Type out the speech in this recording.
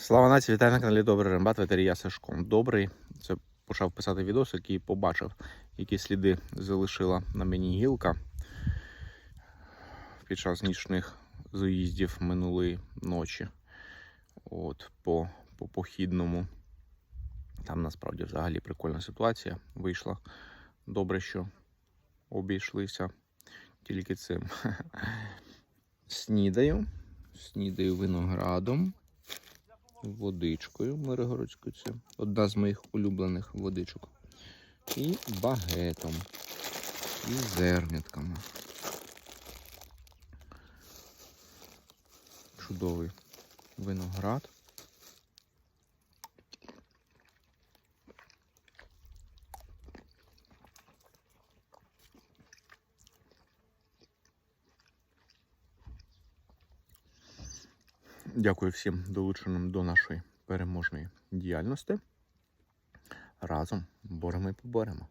Слава нації, вітаю на каналі Добрий Рембат, ветерія Сашко. Добрий. Це почав писати відос, який побачив, які сліди залишила на мені гілка під час нічних заїздів минулої ночі. От, по, по похідному. Там насправді взагалі прикольна ситуація вийшла. Добре, що обійшлися тільки цим. Снідаю. Снідаю виноградом водичкою Миригородською. Це одна з моїх улюблених водичок. І багетом. І зернятками. Чудовий виноград. Дякую всім долученим до нашої переможної діяльності. Разом боремо і поборемо.